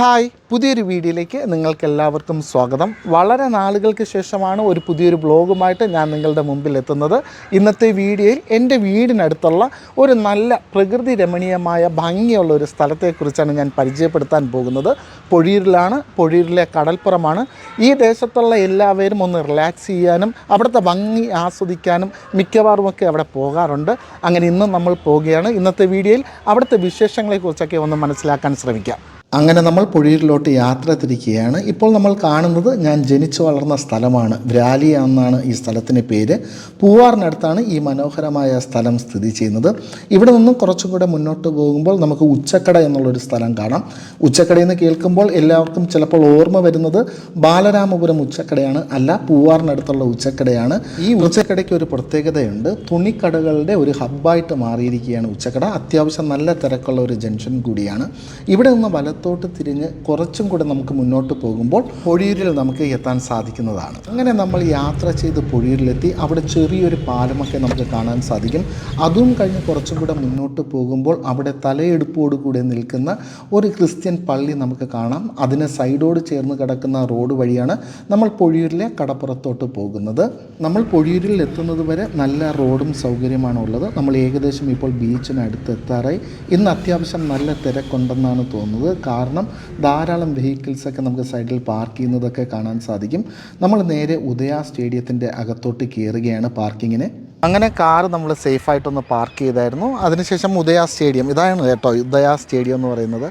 Hi പുതിയൊരു വീഡിയോയിലേക്ക് നിങ്ങൾക്ക് എല്ലാവർക്കും സ്വാഗതം. വളരെ നാളുകൾക്ക് ശേഷമാണ് ഒരു പുതിയൊരു ബ്ലോഗുമായിട്ട് ഞാൻ നിങ്ങളുടെ മുമ്പിൽ എത്തുന്നത്. ഇന്നത്തെ വീഡിയോയിൽ എന്റെ വീടിനടുത്തുള്ള ഒരു നല്ല പ്രകൃതി രമണീയമായ ഭംഗിയുള്ള ഒരു സ്ഥലത്തെക്കുറിച്ചാണ് ഞാൻ പരിചയപ്പെടുത്താൻ പോകുന്നത്. പൊഴിയൂരിലാണ് പൊഴിയൂരിലെ കടൽപ്പുറമാണ്. ഈ ദേശത്തുള്ള എല്ലാവരും ഒന്ന് റിലാക്സ് ചെയ്യാനും അവിടുത്തെ ഭംഗി ആസ്വദിക്കാനും മിക്കവാറും ഒക്കെ അവിടെ പോകാറുണ്ട്. അങ്ങനെ ഇന്നും നമ്മൾ പോവുകയാണ്. ഇന്നത്തെ വീഡിയോയിൽ അവിടുത്തെ വിശേഷങ്ങളെക്കുറിച്ചൊക്കെ ഒന്ന് മനസ്സിലാക്കാൻ ശ്രമിക്കാം. അങ്ങനെ നമ്മൾ പുഴയിലോട്ട് യാത്ര തിരിക്കുകയാണ് ഇപ്പോൾ നമ്മൾ കാണുന്നത് ഞാൻ ജനിച്ചു വളർന്ന സ്ഥലമാണ്. വ്രാലി എന്നാണ് ഈ സ്ഥലത്തിന്റെ പേര്. പൂവാറിനടുത്താണ് ഈ മനോഹരമായ സ്ഥലം സ്ഥിതി ചെയ്യുന്നത്. ഇവിടെ നിന്നും കുറച്ചും കൂടെ മുന്നോട്ട് പോകുമ്പോൾ നമുക്ക് ഉച്ചക്കട എന്നുള്ളൊരു സ്ഥലം കാണാം. ഉച്ചക്കടയിൽ നിന്ന് കേൾക്കുമ്പോൾ എല്ലാവർക്കും ചിലപ്പോൾ ഓർമ്മ വരുന്നത് ബാലരാമപുരം ഉച്ചക്കടയാണ്. അല്ല പൂവാറിനടുത്തുള്ള ഉച്ചക്കടയാണ്. ഈ ഉച്ചക്കടയ്ക്ക് ഒരു പ്രത്യേകതയുണ്ട്. തുണിക്കടകളുടെ ഒരു ഹബ്ബായിട്ട് മാറിയിരിക്കുകയാണ് ഉച്ചക്കട. അത്യാവശ്യം നല്ല തിരക്കുള്ള ഒരു ജംഗ്ഷൻ കൂടിയാണ്. ഇവിടെ നിന്ന് വലത്തോട്ട് തിരിഞ്ഞ് കുറച്ചും കൂടെ നമുക്ക് മുന്നോട്ട് പോകുമ്പോൾ പൊഴിയൂരിൽ നമുക്ക് എത്താൻ സാധിക്കുന്നതാണ്. അങ്ങനെ നമ്മൾ യാത്ര ചെയ്ത് പൊഴിയൂരിലെത്തി അവിടെ ചെറിയൊരു പാലമൊക്കെ നമുക്ക് കാണാൻ സാധിക്കും. അതും കഴിഞ്ഞ് കുറച്ചും കൂടെ മുന്നോട്ട് പോകുമ്പോൾ അവിടെ തലയെടുപ്പോടുകൂടെ നിൽക്കുന്ന ഒരു ക്രിസ്ത്യൻ പള്ളി നമുക്ക് കാണാം. അതിന് സൈഡോട് ചേർന്ന് കിടക്കുന്ന റോഡ് വഴിയാണ് നമ്മൾ പൊഴിയൂരിലെ കടപ്പുറത്തോട്ട് പോകുന്നത്. നമ്മൾ പൊഴിയൂരിൽ എത്തുന്നത് വരെ നല്ല റോഡും സൗകര്യമാണ് ഉള്ളത്. നമ്മൾ ഏകദേശം ഇപ്പോൾ ബീച്ചിനടുത്ത് എത്താറായി ഇന്ന് അത്യാവശ്യം നല്ല തിരക്കുണ്ടെന്നാണ് തോന്നുന്നത്. കാരണം ധാരാളം വെഹിക്കിൾസൊക്കെ നമുക്ക് സൈഡിൽ പാർക്ക് ചെയ്യുന്നതൊക്കെ കാണാൻ സാധിക്കും. നമ്മൾ നേരെ ഉദയ സ്റ്റേഡിയത്തിന്റെ അകത്തോട്ട് കയറുകയാണ് പാർക്കിങ്ങിന് അങ്ങനെ കാർ നമ്മൾ സേഫായിട്ടൊന്ന് പാർക്ക് ചെയ്തായിരുന്നു. അതിനുശേഷം ഉദയ സ്റ്റേഡിയം ഇതാണ് കേട്ടോ ഉദയ സ്റ്റേഡിയം എന്ന് പറയുന്നത്.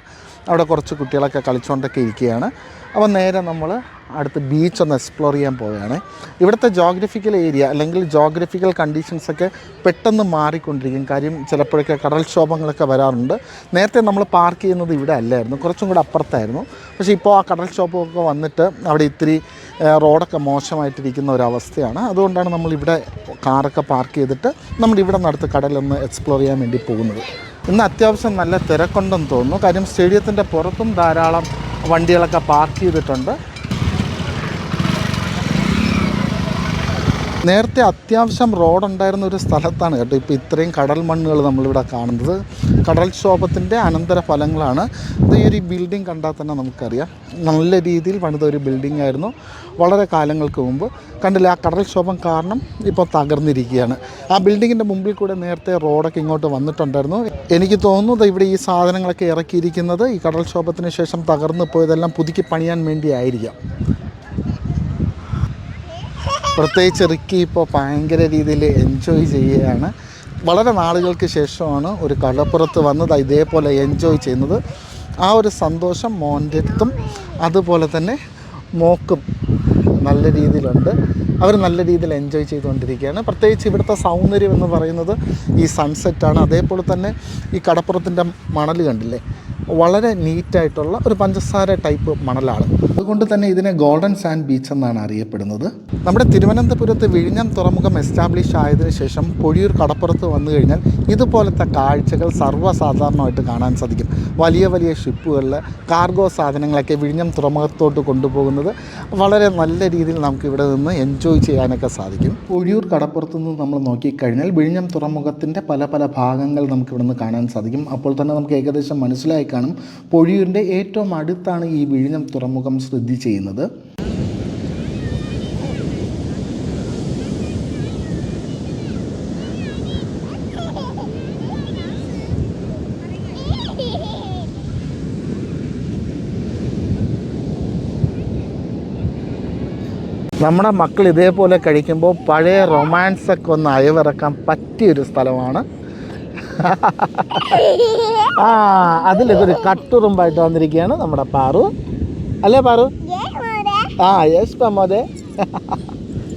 അവിടെ കുറച്ച് കുട്ടികളൊക്കെ കളിച്ചുകൊണ്ടൊക്കെ ഇരിക്കുകയാണ്. അപ്പോൾ നേരെ നമ്മൾ അടുത്ത് ബീച്ച് ഒന്ന് എക്സ്പ്ലോർ ചെയ്യാൻ പോവുകയാണ്. ഇവിടുത്തെ ജോഗ്രഫിക്കൽ ഏരിയ അല്ലെങ്കിൽ ജോഗ്രഫിക്കൽ കണ്ടീഷൻസൊക്കെ പെട്ടെന്ന് മാറിക്കൊണ്ടിരിക്കും. കാര്യം ചിലപ്പോഴൊക്കെ കടൽക്ഷോഭങ്ങളൊക്കെ വരാറുണ്ട്. നേരത്തെ നമ്മൾ പാർക്ക് ചെയ്യുന്നത് ഇവിടെ അല്ലായിരുന്നു. കുറച്ചും കൂടെ അപ്പുറത്തായിരുന്നു. പക്ഷേ ഇപ്പോൾ ആ കടൽക്ഷോഭമൊക്കെ വന്നിട്ട് അവിടെ ഇത്തിരി റോഡൊക്കെ മോശമായിട്ടിരിക്കുന്ന ഒരവസ്ഥയാണ്. അതുകൊണ്ടാണ് നമ്മൾ ഇവിടെ കാറൊക്കെ പാർക്ക് ചെയ്തിട്ട് നമ്മൾ ഇവിടെ നടത്ത് കടലൊന്ന് എക്സ്പ്ലോർ ചെയ്യാൻ വേണ്ടി പോകുന്നത്. ഇന്ന് അത്യാവശ്യം നല്ല തിരക്കുണ്ടെന്ന് തോന്നുന്നു. കാര്യം സ്റ്റേഡിയത്തിന്റെ പുറത്തും ധാരാളം വണ്ടികളൊക്കെ പാർക്ക് ചെയ്തിട്ടുണ്ട്. നേരത്തെ അത്യാവശ്യം റോഡുണ്ടായിരുന്ന ഒരു സ്ഥലത്താണ് കേട്ടോ ഇപ്പോൾ ഇത്രയും കടൽ മണ്ണുകൾ നമ്മളിവിടെ കാണുന്നത്. കടൽക്ഷോഭത്തിന്റെ അനന്തര ഫലങ്ങളാണ്. അത് ഈ ഒരു ബിൽഡിംഗ് കണ്ടാൽ തന്നെ നമുക്കറിയാം. നല്ല രീതിയിൽ പണിത ഒരു ബിൽഡിംഗ് ആയിരുന്നു വളരെ കാലങ്ങൾക്ക് മുമ്പ്. കണ്ടില്ല ആ കടൽക്ഷോഭം കാരണം ഇപ്പോൾ തകർന്നിരിക്കുകയാണ്. ആ ബിൽഡിങ്ങിന്റെ മുമ്പിൽ കൂടെ നേരത്തെ റോഡൊക്കെ ഇങ്ങോട്ട് വന്നിട്ടുണ്ടായിരുന്നു. എനിക്ക് തോന്നുന്നത് ഇവിടെ ഈ സാധനങ്ങളൊക്കെ ഇറക്കിയിരിക്കുന്നത് ഈ കടൽക്ഷോഭത്തിന് ശേഷം തകർന്നു പോയതെല്ലാം പുതുക്കി പണിയാൻ വേണ്ടിയായിരിക്കാം. പ്രത്യേകിച്ച് റിക്കി ഇപ്പോൾ ഭയങ്കര രീതിയിൽ എൻജോയ് ചെയ്യുകയാണ്. വളരെ നാളുകൾക്ക് ശേഷമാണ് ഒരു കടപ്പുറത്ത് വന്നത് ഇതേപോലെ എൻജോയ് ചെയ്യുന്നത്. ആ ഒരു സന്തോഷം മോന്റെ അടുത്തും അതുപോലെ തന്നെ മോക്കും നല്ല രീതിയിലുണ്ട്. അവർ നല്ല രീതിയിൽ എൻജോയ് ചെയ്തുകൊണ്ടിരിക്കുകയാണ്. പ്രത്യേകിച്ച് ഇവിടുത്തെ സൗന്ദര്യം എന്ന് പറയുന്നത് ഈ സൺസെറ്റാണ് അതേപോലെ തന്നെ ഈ കടപ്പുറത്തിന്റെ മണൽ കണ്ടില്ലേ? വളരെ നീറ്റായിട്ടുള്ള ഒരു പഞ്ചസാര ടൈപ്പ് മണലാണ്. അതുകൊണ്ട് തന്നെ ഇതിനെ ഗോൾഡൻ സാൻഡ് ബീച്ച് എന്നാണ് അറിയപ്പെടുന്നത്. നമ്മുടെ തിരുവനന്തപുരത്ത് വിഴിഞ്ഞം തുറമുഖം എസ്റ്റാബ്ലിഷ് ആയതിനു ശേഷം പൊഴിയൂർ കടപ്പുറത്ത് വന്നു കഴിഞ്ഞാൽ ഇതുപോലത്തെ കാഴ്ചകൾ സർവസാധാരണമായിട്ട് കാണാൻ സാധിക്കും. വലിയ വലിയ ഷിപ്പുകളിൽ കാർഗോ സാധനങ്ങളൊക്കെ വിഴിഞ്ഞം തുറമുഖത്തോട്ട് കൊണ്ടുപോകുന്നത് വളരെ നല്ല രീതിയിൽ നമുക്ക് ഇവിടെ നിന്ന് എൻജോയ് ചെയ്യാനൊക്കെ സാധിക്കും. പൊഴിയൂർ കടപ്പുറത്ത് നിന്ന് നമ്മൾ നോക്കിക്കഴിഞ്ഞാൽ വിഴിഞ്ഞം തുറമുഖത്തിന്റെ പല പല ഭാഗങ്ങൾ നമുക്ക് ഇവിടെ നിന്ന് കാണാൻ സാധിക്കും. അപ്പോൾ തന്നെ നമുക്ക് ഏകദേശം മനസ്സിലായി കാണും. പൊഴിയൂരിന്റെ ഏറ്റവും അടുത്താണ് ഈ വിഴിഞ്ഞം തുറമുഖം സ്ഥിതി ചെയ്യുന്നത്. നമ്മുടെ മക്കൾ ഇതേപോലെ കഴിക്കുമ്പോൾ പഴയ റൊമാൻസൊക്കെ ഒന്ന് അയവിറക്കാൻ പറ്റിയൊരു സ്ഥലമാണ്. ആ അതിലിതൊരു കട്ടുറുമ്പായിട്ട് വന്നിരിക്കുകയാണ് നമ്മുടെ പാറു. അല്ലേ പാറു? ആ യെസ് പ്രമോദേ.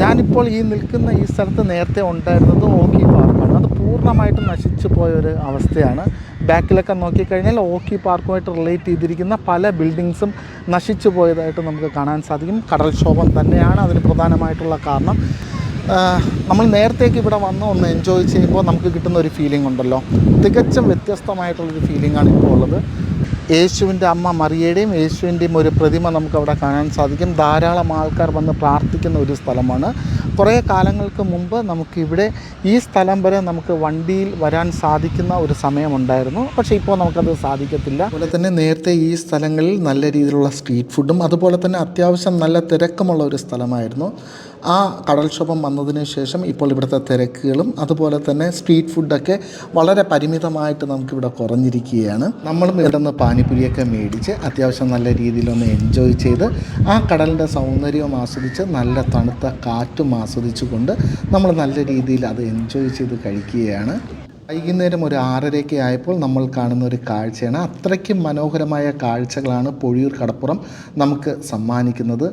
ഞാനിപ്പോൾ ഈ നിൽക്കുന്ന ഈ സ്ഥലത്ത് നേരത്തെ ഉണ്ടായിരുന്നത് ഓക്കി പാർക്കാണ്. അത് പൂർണമായിട്ടും നശിച്ചു പോയ ഒരു അവസ്ഥയാണ്. ബാക്കിലൊക്കെ നോക്കിക്കഴിഞ്ഞാൽ ഓക്കി പാർക്കുമായിട്ട് റിലേറ്റ് ചെയ്തിരിക്കുന്ന പല ബിൽഡിങ്സും നശിച്ചു പോയതായിട്ട് നമുക്ക് കാണാൻ സാധിക്കും. കടൽക്ഷോഭം തന്നെയാണ് അതിന് പ്രധാനമായിട്ടുള്ള കാരണം. നമ്മൾ നേരത്തേക്ക് ഇവിടെ വന്ന് ഒന്ന് എൻജോയ് ചെയ്യുമ്പോൾ നമുക്ക് കിട്ടുന്ന ഒരു ഫീലിംഗ് ഉണ്ടല്ലോ. തികച്ചും വ്യത്യസ്തമായിട്ടുള്ളൊരു ഫീലിംഗാണ് ഇപ്പോൾ ഉള്ളത്. യേശുവിന്റെ അമ്മ മറിയയുടെയും യേശുവിന്റെയും ഒരു പ്രതിമ നമുക്ക് അവിടെ കാണാൻ സാധിക്കും. ധാരാളം ആൾക്കാർ വന്ന് പ്രാർത്ഥിക്കുന്ന ഒരു സ്ഥലമാണ്. കുറേ കാലങ്ങൾക്ക് മുമ്പ് നമുക്കിവിടെ ഈ സ്ഥലം വരെ നമുക്ക് വണ്ടിയിൽ വരാൻ സാധിക്കുന്ന ഒരു സമയമുണ്ടായിരുന്നു. പക്ഷേ ഇപ്പോൾ നമുക്കത് സാധിക്കത്തില്ല. അതുപോലെ തന്നെ നേരത്തെ ഈ സ്ഥലങ്ങളിൽ നല്ല രീതിയിലുള്ള സ്ട്രീറ്റ് ഫുഡും അതുപോലെ തന്നെ അത്യാവശ്യം നല്ല തിരക്കമുള്ള ഒരു സ്ഥലമായിരുന്നു. ആ കടൽക്ഷോഭം വന്നതിന് ശേഷം ഇപ്പോൾ ഇവിടുത്തെ തിരക്കുകളും അതുപോലെ തന്നെ സ്ട്രീറ്റ് ഫുഡൊക്കെ വളരെ പരിമിതമായിട്ട് നമുക്കിവിടെ കുറഞ്ഞിരിക്കുകയാണ്. നമ്മളും ഇവിടെ നിന്ന് പാനിപ്പുരിയൊക്കെ മേടിച്ച് അത്യാവശ്യം നല്ല രീതിയിലൊന്ന് എൻജോയ് ചെയ്ത് ആ കടലിന്റെ സൗന്ദര്യവും ആസ്വദിച്ച് നല്ല തണുത്ത കാറ്റും ആസ്വദിച്ചുകൊണ്ട് നമ്മൾ നല്ല രീതിയിൽ അത് എൻജോയ് ചെയ്ത് കഴിക്കുകയാണ്. വൈകുന്നേരം ഒരു ആറരയ്ക്ക് ആയപ്പോൾ നമ്മൾ കാണുന്ന ഒരു കാഴ്ചയാണ്. അത്രയ്ക്കും മനോഹരമായ കാഴ്ചകളാണ് പൊഴിയൂർ കടപ്പുറം നമുക്ക് സമ്മാനിക്കുന്നത്.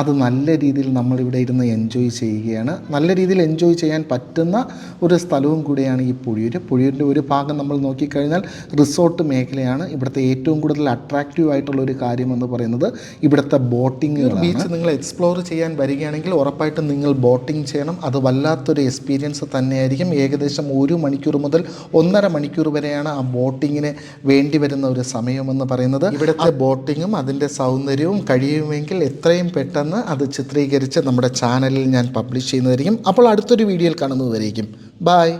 അത് നല്ല രീതിയിൽ നമ്മളിവിടെ ഇരുന്ന് എൻജോയ് ചെയ്യുകയാണ്. നല്ല രീതിയിൽ എൻജോയ് ചെയ്യാൻ പറ്റുന്ന ഒരു സ്ഥലവും കൂടിയാണ് ഈ പൊഴിയൂർ. പൊഴിയൂരിന്റെ ഒരു ഭാഗം നമ്മൾ നോക്കിക്കഴിഞ്ഞാൽ റിസോർട്ട് മേഖലയാണ്. ഇവിടുത്തെ ഏറ്റവും കൂടുതൽ അട്രാക്റ്റീവ് ആയിട്ടുള്ള ഒരു കാര്യം എന്ന് പറയുന്നത് ഇവിടുത്തെ ബോട്ടിങ് ബീച്ച് നിങ്ങൾ എക്സ്പ്ലോർ ചെയ്യാൻ വരികയാണെങ്കിൽ ഉറപ്പായിട്ടും നിങ്ങൾ ബോട്ടിംഗ് ചെയ്യണം. അത് വല്ലാത്തൊരു എക്സ്പീരിയൻസ് തന്നെയായിരിക്കും. ഏകദേശം ഒരു മണിക്കൂർ മുതൽ ഒന്നര മണിക്കൂർ വരെയാണ് ആ ബോട്ടിങ്ങിന് വേണ്ടി വരുന്ന ഒരു സമയമെന്ന് പറയുന്നത്. ഇവിടുത്തെ ബോട്ടിങ്ങും അതിന്റെ സൗന്ദര്യവും കഴിയുമെങ്കിൽ എത്രയും പെട്ടെന്ന് അത് ചിത്രീകരിച്ച് നമ്മുടെ ചാനലിൽ ഞാൻ പബ്ലിഷ് ചെയ്യുന്നതായിരിക്കും. അപ്പോൾ അടുത്തൊരു വീഡിയോയിൽ കാണുന്നതായിരിക്കും ബായ്